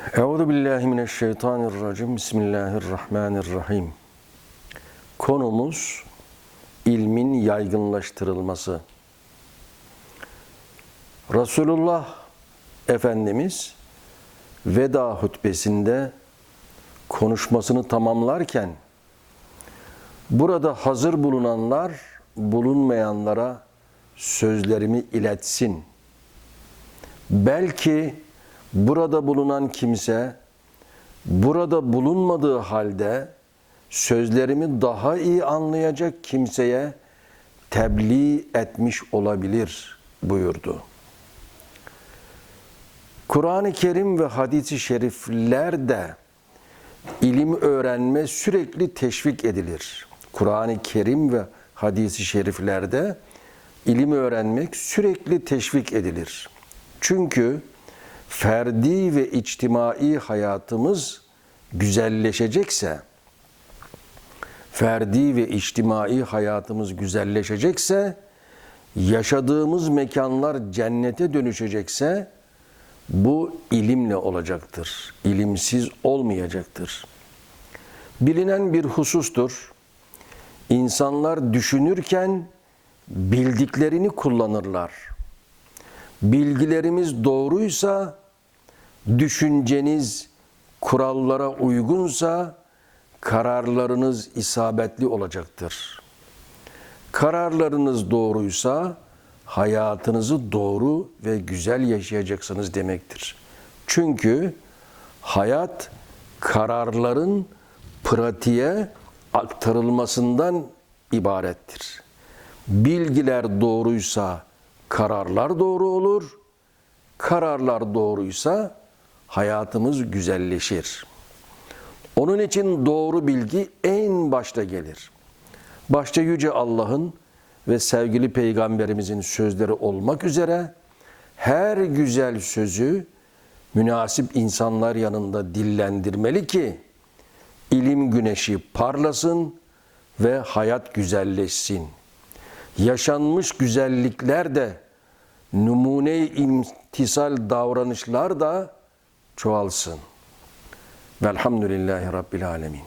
Euzu billahi mineşşeytanirracim. Bismillahirrahmanirrahim. Konumuz ilmin yaygınlaştırılması. Resulullah Efendimiz veda hutbesinde konuşmasını tamamlarken burada hazır bulunanlar bulunmayanlara sözlerimi iletsin. Belki burada bulunan kimse burada bulunmadığı halde sözlerimi daha iyi anlayacak kimseye tebliğ etmiş olabilir buyurdu. Kur'an-ı Kerim ve hadisi şeriflerde ilim öğrenme sürekli teşvik edilir. Kur'an-ı Kerim ve hadisi şeriflerde ilim öğrenmek sürekli teşvik edilir. Çünkü ferdi ve içtimai hayatımız güzelleşecekse, ferdi ve içtimai hayatımız güzelleşecekse, yaşadığımız mekanlar cennete dönüşecekse, bu ilimle olacaktır. İlimsiz olmayacaktır. Bilinen bir husustur. İnsanlar düşünürken bildiklerini kullanırlar. Bilgilerimiz doğruysa, düşünceniz kurallara uygunsa kararlarınız isabetli olacaktır. Kararlarınız doğruysa hayatınızı doğru ve güzel yaşayacaksınız demektir. Çünkü hayat kararların pratiğe aktarılmasından ibarettir. Bilgiler doğruysa kararlar doğru olur. Kararlar doğruysa hayatımız güzelleşir. Onun için doğru bilgi en başta gelir. Başta yüce Allah'ın ve sevgili peygamberimizin sözleri olmak üzere her güzel sözü münasip insanlar yanında dillendirmeli ki ilim güneşi parlasın ve hayat güzelleşsin. Yaşanmış güzellikler de numune imtisal davranışlar da çoğalsın. Velhamdülillahi Rabbil Alemin.